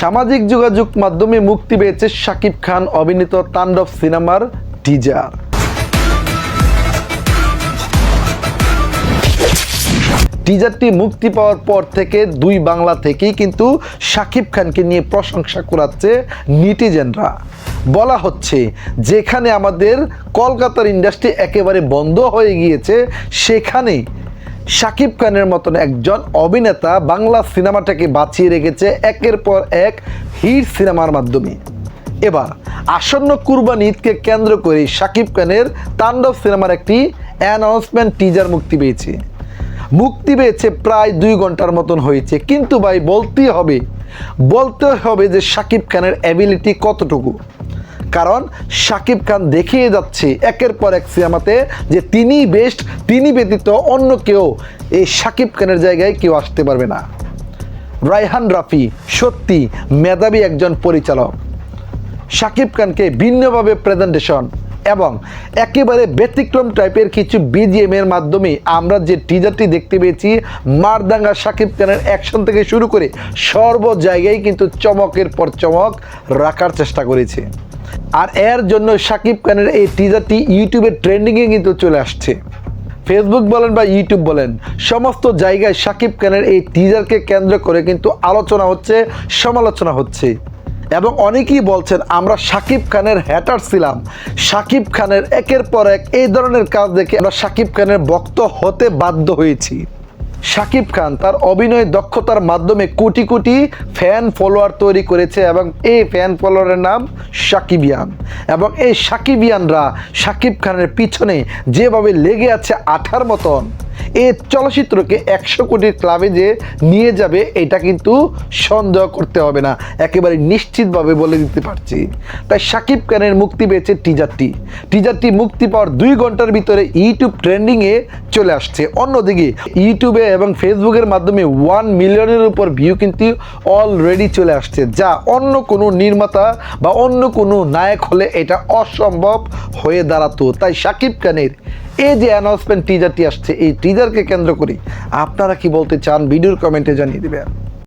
সামাজিক যোগাযোগ মাধ্যমে মুক্তি পেয়েছে শাকিব খান, অভিনীত তাণ্ডব সিনেমার টিজার টিজারটি মুক্তি পাওয়ার পর থেকে দুই বাংলা থেকেই কিন্তু শাকিব খানকে নিয়ে প্রশংসা করাচ্ছে নিটিজেনরা। বলা হচ্ছে, যেখানে আমাদের কলকাতার ইন্ডাস্ট্রি একেবারে বন্ধ হয়ে গিয়েছে সেখানে শাকিব খানের মতন একজন অভিনেতা বাংলা সিনেমাটাকে বাঁচিয়ে রেখেছে একের পর এক হিট সিনেমার মাধ্যমে। এবার আসন্ন কুরবানি ঈদকে কেন্দ্র করে শাকিব খানের তাণ্ডব সিনেমার একটি অ্যানাউন্সমেন্ট টিজার মুক্তি পেয়েছে। মুক্তি পেয়েছে প্রায় দুই ঘণ্টার মতন হয়েছে, কিন্তু ভাই বলতেই হবে বলতে হবে যে শাকিব খানের অ্যাবিলিটি কতটুকু। কারণ শাকিব খান দেখিয়ে যাচ্ছে একের পর এক সিনেমাতে যে তিনি বেস্ট তিনি ব্যতীত অন্য কেউ এই শাকিব খানের জায়গায় কেউ আসতে পারবে না। রায়হান রাফি সত্যি মেধাবী একজন পরিচালক। শাকিব খানকে ভিন্নভাবে প্রেজেন্টেশন এবং একেবারে ব্যতিক্রম টাইপের কিছু বিজিএম এর মাধ্যমে আমরা যে টিজারটি দেখতে পেয়েছি, মারদাঙ্গা শাকিব খানের অ্যাকশন থেকে শুরু করে সর্ব জায়গায় কিন্তু চমকের পর চমক রাখার চেষ্টা করেছে। আর এর জন্য শাকিব খানের এই টিজারটি ইউটিউবে ট্রেন্ডিংয়ে কিন্তু চলে আসছে। ফেসবুক বলেন বা ইউটিউব বলেন, সমস্ত জায়গায় শাকিব খানের এই টিজারকে কেন্দ্র করে কিন্তু আলোচনা হচ্ছে, সমালোচনা হচ্ছে। এবং অনেকেই বলছেন, আমরা সাকিব খানের হ্যাটার ছিলাম। শাকিব খানের একের পর এক এই ধরনের কাজ দেখে আমরা সাকিব খানের বক্ত হতে বাধ্য হয়েছি। শাকিব খান তার অভিনয় দক্ষতার মাধ্যমে কোটি কোটি ফ্যান ফলোয়ার তৈরি করেছে এবং এই ফ্যান ফলোয়ারের নাম সাকিবিয়ান এবং এই সাকিবিয়ানরা শাকিব খানের পিছনে যেভাবে লেগে আছে আঠার মতন। এই চলচ্চিত্রকে একশো কোটির ক্লাবে যে নিয়ে যাবে, এটা কিন্তু সন্দেহ করতে হবে না। একেবারে নিশ্চিতভাবে বলে দিতে পারছি। তাই শাকিব খানের মুক্তি পেয়েছে টিজারটি টিজারটি মুক্তি পাওয়ার দুই ঘণ্টার ভিতরে ইউটিউব ট্রেন্ডিংয়ে চলে আসছে। অন্যদিকে ইউটিউবে এবং ফেসবুকের মাধ্যমে ওয়ান মিলিয়নের উপর ভিউ কিন্তু অলরেডি চলে আসছে, যা অন্য কোনো নির্মাতা বা অন্য কোনো নায়ক হলে এটা অসম্ভব হয়ে দাঁড়াতো। তাই শাকিব খানের এই যে অ্যানাউন্সমেন্ট টিজারটি আসছে, এই টিজারকে কেন্দ্র করে আপনারা কি বলতে চান, ভিডিওর কমেন্টে জানিয়ে দেবেন।